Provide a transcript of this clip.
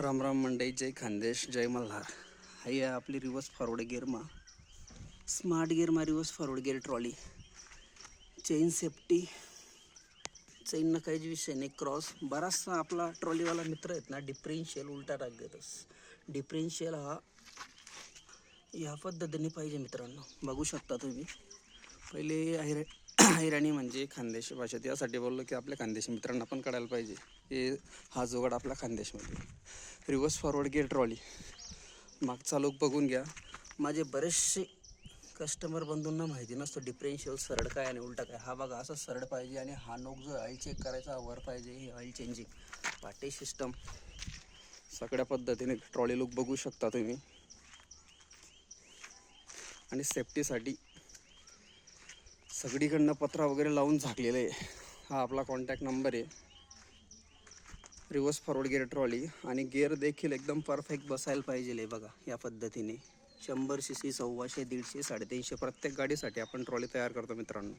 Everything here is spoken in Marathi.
राम राम मंडई जय खानदेश जय मल्हार. हाई आहे आपली रिवर्स फॉरवर्ड गिअरमा smart गिअरमा reverse forward gear trolley chain safety चेननं काहीच विषय नाही क्रॉस बराचसा आपला ट्रॉलीवाला मित्र आहेत ना डिफरेन्शियल उलटा टाक देतस डिफरेन्शियल हा या पद्धतीने पाहिजे मित्रांनो. बघू शकता तुम्ही. पहिले आहिर हैराणी म्हणजे खानदेशी भाषेत. यासाठी बोललो की आपल्या खानदेशी मित्रांना पण कळायला पाहिजे. हे हा जोगड आपला खानदेशमध्ये. रिवर्स फॉरवर्ड गिअर ट्रॉली मागचा लोक बघून घ्या. माझे बरेचसे कस्टमर बंधूंना माहिती नसतं डिफरेन्शियल सरळ काय आणि उलटा काय. हा बघा असा सरळ पाहिजे आणि हा नोक जो ऑइल चेक करायचा वर पाहिजे हे ऑइल चेंजिंग पाटे सिस्टम सगळ्या पद्धतीने ट्रॉली लुक बघू शकता तुम्ही. आणि सेफ्टीसाठी सगळीकडनं पत्रा वगैरे लावून झाकलेलं आहे. हा आपला कॉन्टॅक्ट नंबर आहे. रिवर्स फॉरवर्ड गिअर ट्रॉली आणि गिअर देखील एकदम परफेक्ट बसायला पाहिजे आहे बघा या पद्धतीने. शंभर सी सी सव्वाशे दीडशे साडेतीनशे प्रत्येक गाडीसाठी आपण ट्रॉली तयार करतो मित्रांनो.